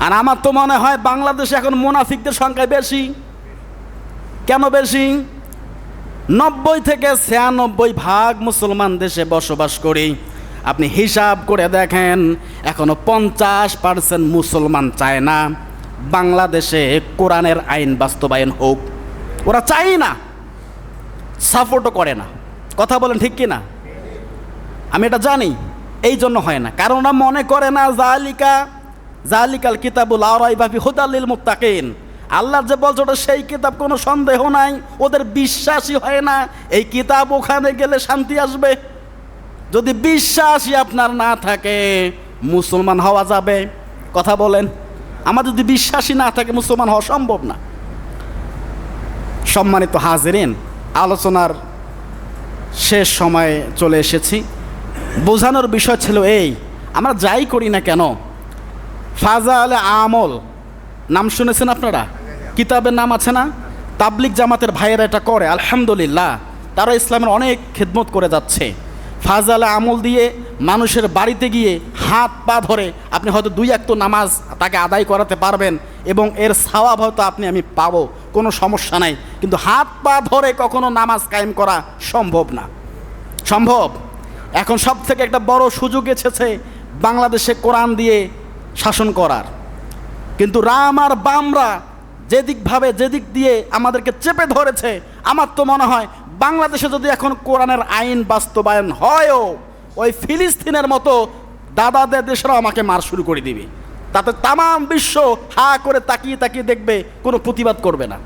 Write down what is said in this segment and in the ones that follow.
আর আমার তো মনে হয় বাংলাদেশে এখন মুনাফিকদের সংখ্যা বেশি। কেন বেশি? নব্বই থেকে ছিয়ানব্বই ভাগ মুসলমান দেশে বসবাস করি। আপনি হিসাব করে দেখেন, এখনও পঞ্চাশ পার্সেন্ট মুসলমান চায় না। বাংলাদেশে কোরআনের আইন বাস্তবায়ন হোক। ওরা চাই না। সাপোর্টও করে না। কথা বলেন ঠিক কি না আমি এটা জানি। এই জন্য হয় না। কারণ ওরা মনে করে না, জালিকা জালিকাল কিতাবুল আরাই বাপি হুদাল্লিল আল্লাহ যে বলছে ওটা সেই কিতাব কোনো সন্দেহ নাই, ওদের বিশ্বাসই হয় না। এই কিতাব ওখানে গেলে শান্তি আসবে। যদি বিশ্বাসই আপনার না থাকে, মুসলমান হওয়া যাবে। কথা বলেন, আমার যদি বিশ্বাসই না থাকে, মুসলমান হওয়া সম্ভব না। সম্মানিত হাজিরিন, আলোচনার শেষ সময়ে চলে এসেছি। বোঝানোর বিষয় ছিল এই, আমরা যাই করি না কেন ফাজা আলে আমল। নাম শুনেছেন আপনারা? কিতাবের নাম আছে না? তাবলিক জামাতের ভাইয়েরা এটা করে, আলহামদুলিল্লাহ। তারা ইসলামের অনেক খেদমত করে যাচ্ছে। ফাজালে আমল দিয়ে মানুষের বাড়িতে গিয়ে হাত পা ধরে আপনি হয়তো দুই এক তো নামাজ তাকে আদায় করাতে পারবেন এবং এর সাওয়াব হয়তো আপনি আমি পাবো, কোনো সমস্যা নাই। কিন্তু হাত পা ধরে কখনো নামাজ কায়েম করা সম্ভব না। সম্ভব? এখন সব থেকে একটা বড় সুযোগ এসেছে বাংলাদেশে কোরআন দিয়ে শাসন করার। কিন্তু রাম আর বামরা যেদিকভাবে যেদিক দিয়ে আমাদেরকে চেপে ধরেছে, আমার তো মনে হয় বাংলাদেশে যদি এখন কোরআনের আইন বাস্তবায়ন হয়ও, ওই ফিলিস্তিনের মতো দাদাদের দেশরা আমাকে মার শুরু করে দিবে। তাতে তামাম বিশ্ব হা করে তাকিয়ে তাকিয়ে দেখবে, কোনো প্রতিবাদ করবে না।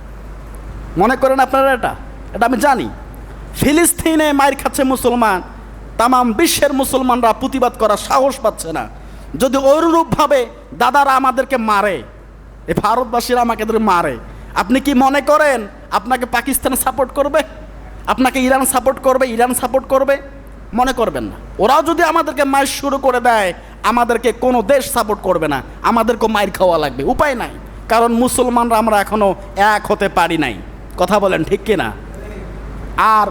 মনে করেন আপনারা এটা? এটা আমি জানি। ফিলিস্তিনে মায়ের খাচ্ছে মুসলমান, তামাম বিশ্বের মুসলমানরা প্রতিবাদ করার সাহস পাচ্ছে না। যদি অনুরূপভাবে দাদারা আমাদেরকে মারে, এই ভারতবাসীরা আমাকে মারে, আপনি কি মনে করেন আপনাকে পাকিস্তান সাপোর্ট করবে? আপনাকে ইরান সাপোর্ট করবে? ইরান সাপোর্ট করবে? মনে করবেন না। ওরাও যদি আমাদেরকে মায়ের শুরু করে দেয়, আমাদেরকে কোনো দেশ সাপোর্ট করবে না। আমাদেরকে মায়ের খাওয়া লাগবে। উপায় নাই। কারণ মুসলমানরা আমরা এখনও এক হতে পারি নাই। কথা বলেন ঠিক কিনা? আর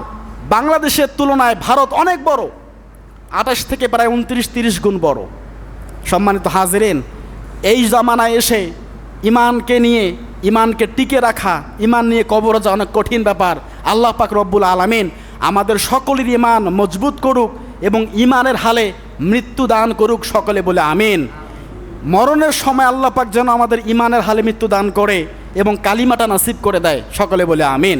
বাংলাদেশের তুলনায় ভারত অনেক বড়। আঠাশ থেকে প্রায় উনত্রিশ, তিরিশ গুণ বড়। সম্মানিত হাজিরেন, এই জামানায় এসে ইমানকে নিয়ে ইমানকে টিকে রাখা ইমান নিয়ে কবর যা অনেক কঠিন ব্যাপার। আল্লাহ পাক রব্বুল আলামিন আমাদের সকলের ইমান মজবুত করুক এবং ইমানের হালে মৃত্যু দান করুক সকলে বলে আমিন। মরণের সময় আল্লাহ পাক যেন আমাদের ইমানের হালে মৃত্যু দান করে এবং কালিমাটা নাসিব করে দেয়, সকলে বলে আমিন।